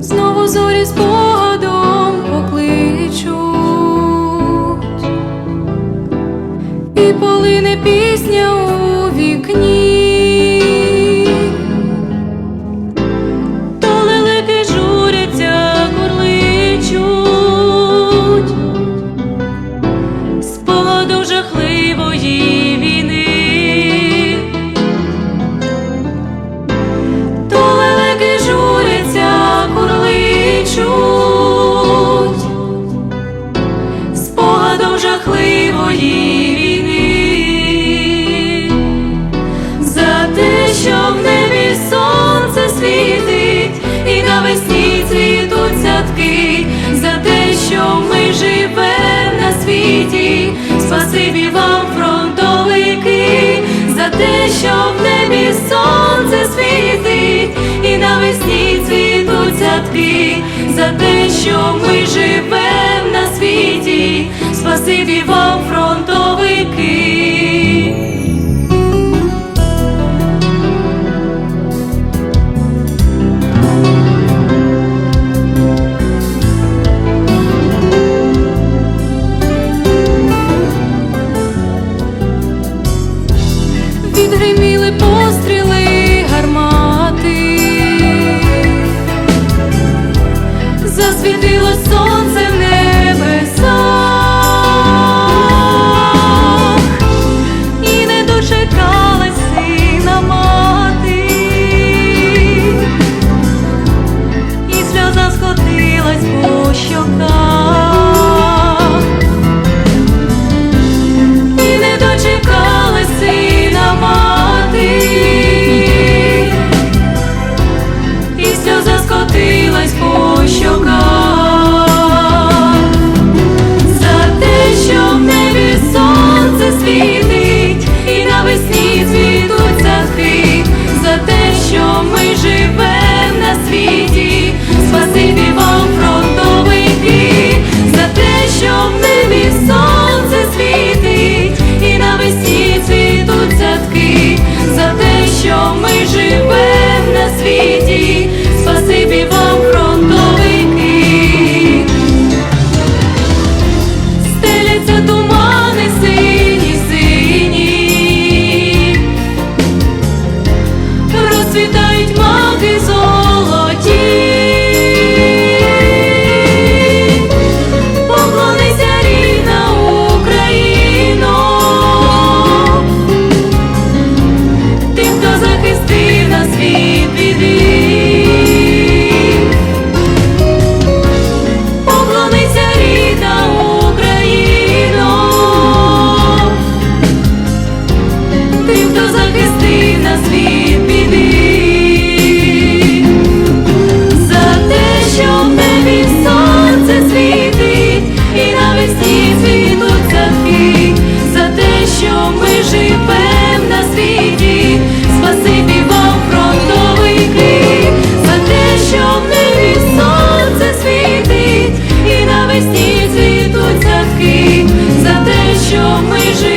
знову зорі з погодом покличуть, і полине пісня що в небі сонце світить, і навесні цвітуть садки, за те, що ми живем на світі, спасибі вам, фронтовики. Гриміли постріли гармати, засвітило сонце Лежить золоті. ми живемо.